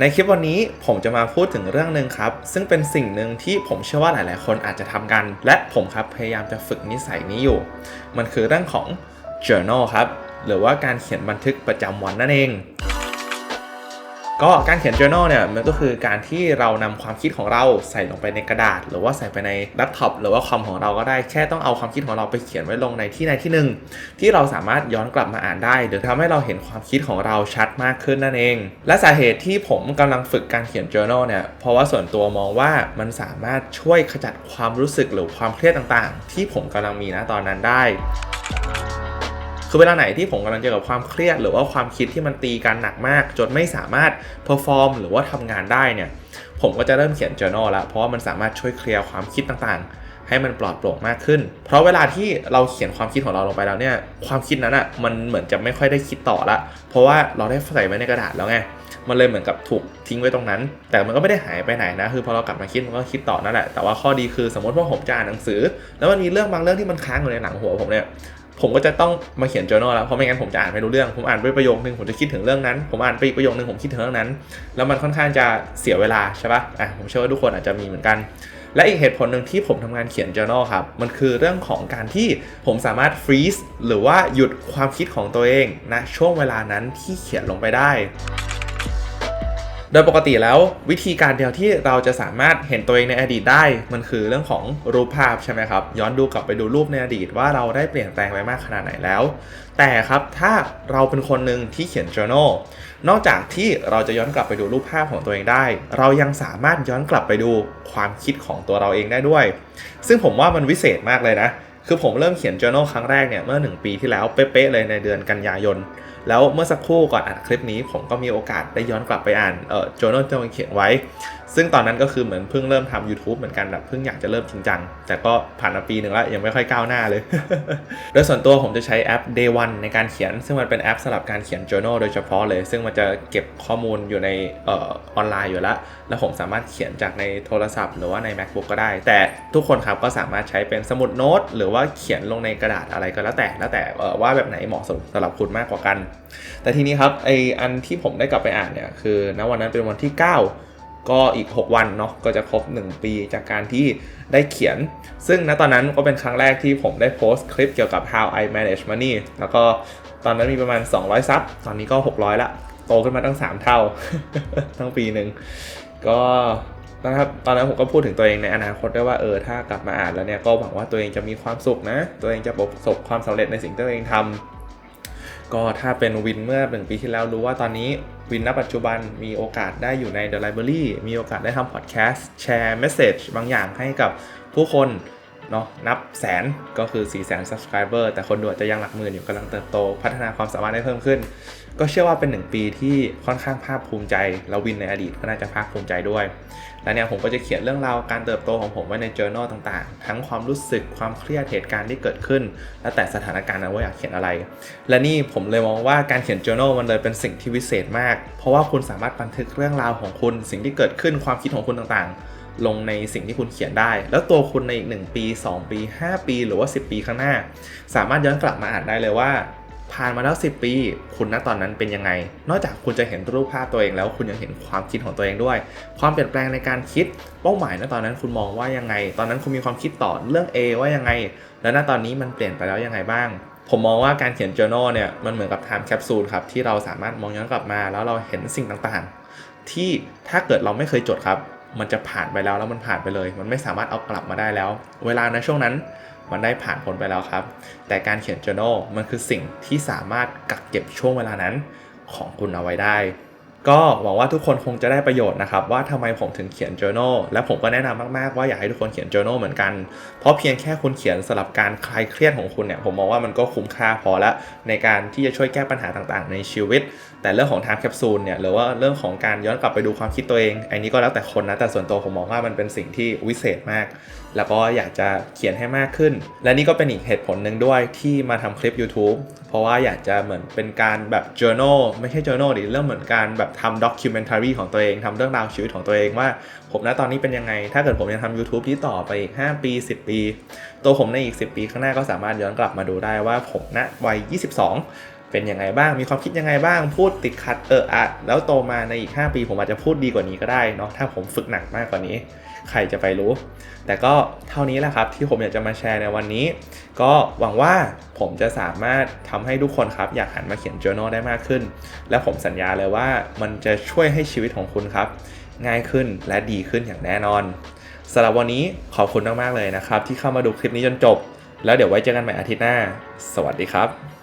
ในคลิปวันนี้ผมจะมาพูดถึงเรื่องหนึ่งครับ ซึ่งเป็นสิ่งหนึ่งที่ผมเชื่อว่าหลาย ๆ คนอาจจะทำกัน และผมครับพยายามจะฝึกนิสัยนี้อยู่ มันคือเรื่องของ journal ครับ หรือว่าการเขียนบันทึกประจำวันนั่นเอง ก็การเขียน journal เนี่ยมันก็คือการที่เรานำความคิดของเราใส่ลงไปในกระดาษ หรือว่าใส่ไปในแล็ปท็อปหรือว่าคอมของเราก็ได้แค่ต้องเอาความคิดของเราไปเขียนไว้ลงในที่ใดที่หนึ่งที่เราสามารถย้อนกลับมาอ่านได้หรือทำให้เราเห็นความคิดของเราชัดมากขึ้นนั่นเอง และสาเหตุที่ผมกำลังฝึกการเขียน journal เนี่ยเพราะว่าส่วนตัวมองว่ามันสามารถช่วยขจัดความรู้สึกหรือความเครียดต่างๆ ที่ผมกำลังมีนะตอนนั้นได้ คือเวลาไหนที่ผมกำลังเจอกับความเครียด หรือว่าความคิดที่มันตีกันหนักมาก จนไม่สามารถเพอร์ฟอร์มหรือว่าทำงานได้เนี่ยผมก็จะเริ่มเขียน journal แล้วเพราะว่ามันสามารถช่วยเคลียร์ความคิดต่างๆ ให้มันปลอดโปร่งมากขึ้น เพราะเวลาที่เราเขียนความคิดของเราลงไปแล้วเนี่ยความคิดนั้นอะ่ะมันเหมือนจะไม่ค่อยได้คิดต่อละ เพราะว่าเราได้ใส่ไว้ในกระดาษแล้วไงมันเลยเหมือนกับถูกทิ้งไว้ตรงนั้น แต่มันก็ไม่ได้หายไปไหนนะ คือพอเรากลับมาคิดมันก็คิดต่อนั่นแหละ แต่ว่าข้อดีคือสมมติว่าผมจะอ่านหนังสือ แล้วมันมีเรื่องบางเรื่องที่มันค้างอยู่ในหลังหัวผมเนี่ย ผมก็จะต้องมาเขียน journal แล้วเพราะไม่งั้นผมจะอ่านไม่รู้เรื่อง ผมอ่านไปประโยคนึงผมจะคิดถึงเรื่องนั้น ผมอ่านไปอีกประโยคนึงผมคิดถึงเรื่องนั้น แล้วมันค่อนข้างจะเสียเวลาใช่ปะอะผมเชื่อว่าทุกคนอาจจะมีเหมือนกัน และอีกเหตุผลหนึ่งที่ผมทำงานเขียน journal ครับ มันคือเรื่องของการที่ผมสามารถ freeze หรือว่าหยุดความคิดของตัวเองณนะช่วงเวลานั้นที่เขียนลงไปได้ โดยปกติแล้ววิธีการเดียวที่เราจะสามารถเห็นตัวเองในอดีตได้ มันคือเรื่องของรูปภาพใช่ไหมครับ ย้อนดูกลับไปดูรูปในอดีตว่าเราได้เปลี่ยนแปลงไปมากขนาดไหนแล้ว แต่ครับถ้าเราเป็นคนหนึ่งที่เขียน journal นอกจากที่เราจะย้อนกลับไปดูรูปภาพของตัวเองได้ เรายังสามารถย้อนกลับไปดูความคิดของตัวเราเองได้ด้วย ซึ่งผมว่ามันวิเศษมากเลยนะ คือผมเริ่มเขียน journal ครั้งแรกเนี่ยเมื่อ 1 ปีที่แล้วเป๊ะๆเลยในเดือนกันยายน แล้วเมื่อสักครู่ก่อนอัดคลิปนี้ ผมก็มีโอกาสได้ย้อนกลับไปอ่านเอ่อ journal ที่ผมเขียนไว้ซึ่งตอนนั้นก็คือเหมือนเพิ่งเริ่มทำ YouTube เหมือนกันแบบเพิ่งอยากจะเริ่มจริงจัง แต่ก็ผ่านมาปีหนึ่งแล้วยังไม่ค่อยก้าวหน้าเลย โดยส่วนตัวผมจะใช้แอป Day One ในการเขียน ซึ่งมันเป็นแอปสำหรับการเขียน journal โดยเฉพาะเลย ซึ่งมันจะเก็บข้อมูลอยู่ในออออนไลน์อยู่แล้ว แล้วผมสามารถเขียนจากในโทรศัพท์ หรือว่าใน macbook ก็ได้ แต่ทุกคนครับก็สามารถใช้เป็นสมุดโน้ตหรือว่าเขียนลงในกระดาษอะไรก็แล้วแต่แล้วแต่ว่าแบบไหนเหมาะสมสำหรับคุณมากกว่ากัน แต่ทีนี้ครับไออันที่ผมได้กลับไปอ่านเนี่ยคือณวันนั้นเป็นวันที่ 9 ก็อีก 6 วันเนาะก็จะครบ 1 ปีจากการที่ได้เขียน ซึ่งณตอนนั้นก็เป็นครั้งแรกที่ผมได้โพสต์คลิปเกี่ยวกับ how I manage money แล้วก็ตอนนั้นมีประมาณ 200 ซับ ตอนนี้ก็ 600 ละ โตขึ้นมาตั้ง 3 เท่า ทั้งปีหนึ่งก็นะครับตอนนั้นผมก็พูดถึงตัวเองในอนาคตด้วยว่าเออถ้ากลับมาอ่านแล้วเนี่ยก็หวังว่าตัวเองจะมีความสุขนะ ตัวเองจะประสบความสำเร็จในสิ่งที่ตัวเองทำก็ถ้าเป็นวินเมื่อหนึ่งปีที่แล้วรู้ว่าตอนนี้ วินณปัจจุบันมีโอกาสได้อยู่ใน The Library มีโอกาสได้ทำพอดแคสต์แชร์เมสเซจบางอย่างให้กับผู้คน เนาะนับแสนก็คือ 4 0 0แสน subscriber แต่คนดูอาจจะยังหลักหมื่นอยู่กำลังเติบโต พัฒนาความสามารถได้เพิ่มขึ้น ก็เชื่อว่าเป็น 1 ปีที่ค่อนข้างภาคภูมิใจ แล้ววินในอดีตก็น่าจะภาคภูมิใจด้วย และเนี่ยผมก็จะเขียนเรื่องราวการเติบโตของผมไว้ใน journal ต่างๆ ทั้งความรู้สึกความเครียดเหตุการณ์ที่เกิดขึ้น แล้วแต่สถานการณ์นะว่าอยากเขียนอะไร และนี่ผมเลยมองว่าการเขียน journal มันเลยเป็นสิ่งที่วิเศษมาก เพราะว่าคุณสามารถบันทึกเรื่องราวของคุณสิ่งที่เกิดขึ้นความคิดของคุณต่างๆ ลงในสิ่งที่คุณเขียนได้ แล้วตัวคุณในอีก 1 ปี 2 ปี 5 ปี หรือว่า 10 ปีข้างหน้า สามารถย้อนกลับมาอ่านได้เลยว่า ผ่านมาแล้ว 10 ปี คุณณตอนนั้นเป็นยังไง นอกจากคุณจะเห็นรูปภาพตัวเองแล้วคุณยังเห็นความคิดของตัวเองด้วย ความเปลี่ยนแปลงในการคิดเป้าหมายณตอนนั้นคุณมองว่ายังไง ตอนนั้นคุณมีความคิดต่อเรื่อง A ว่ายังไง แล้วณตอนนี้มันเปลี่ยนไปแล้วยังไงบ้างผมมองว่าการเขียน journal เนี่ยมันเหมือนกับ time capsule ครับที่เราสามารถมองย้อนกลับมา แล้วเราเห็นสิ่งต่างๆ ที่ถ้าเกิดเราไม่เคยจดครับ มันจะผ่านไปแล้วแล้วมันผ่านไปเลย มันไม่สามารถเอากลับมาได้แล้ว เวลาในช่วงนั้นมันได้ผ่านพ้นไปแล้วครับ แต่การเขียน journal มันคือสิ่งที่สามารถกักเก็บช่วงเวลานั้นของคุณเอาไว้ได้ ก็หวังว่าทุกคนคงจะได้ประโยชน์นะครับ ว่าทำไมผมถึงเขียน journal และผมก็แนะนำมากๆ ว่าอยากให้ทุกคนเขียน journal เหมือนกัน เพราะเพียงแค่คุณเขียนสำหรับการคลายเครียดของคุณเนี่ยผมมองว่ามันก็คุ้มค่าพอล้วในการที่จะช่วยแก้ปัญหาต่างๆ ในชีวิต แต่เรื่องของ time capsule เนี่ยหรือว่าเรื่องของการย้อนกลับไปดูความคิดตัวเองอันนี้ก็แล้วแต่คนนะแต่ส่วนตัวผมมองว่ามันเป็นสิ่งที่วิเศษมากแล้วก็อยากจะเขียนให้มากขึ้น และนี่ก็เป็นอีกเหตุผลหนึ่งด้วยที่มาทำคลิป YouTube เพราะว่าอยากจะเหมือนเป็นการแบบ journal ไม่ใช่ journal ดิเรื่องเหมือนการแบบทำ documentary ของตัวเองทำเรื่องราวชีวิตของตัวเองว่า ผมณตอนนี้เป็นยังไง ถ้าเกิดผมยังทำ YouTube ที่ต่อไปอีก 5 ปี 10 ปี ตัวผมในอีก 10 ปีข้างหน้าก็สามารถย้อนกลับมาดูได้ว่าผมณวัย 22เป็นยังไงบ้าง มีความคิดยังไงบ้าง พูดติดขัดเอออะ แล้วโตมาในอีก 5 ปีผมอาจจะพูดดีกว่านี้ก็ได้เนาะ ถ้าผมฝึกหนักมากกว่านี้ ใครจะไปรู้ แต่ก็เท่านี้แหละครับที่ผมอยากจะมาแชร์ในวันนี้ ก็หวังว่าผมจะสามารถทำให้ทุกคนครับอยากหันมาเขียน journal ได้มากขึ้น และผมสัญญาเลยว่ามันจะช่วยให้ชีวิตของคุณครับ ง่ายขึ้นและดีขึ้นอย่างแน่นอนสำหรับวันนี้ขอบคุณมากๆเลยนะครับ ที่เข้ามาดูคลิปนี้จนจบ แล้วเดี๋ยวไว้เจอกันใหม่อาทิตย์หน้า สวัสดีครับ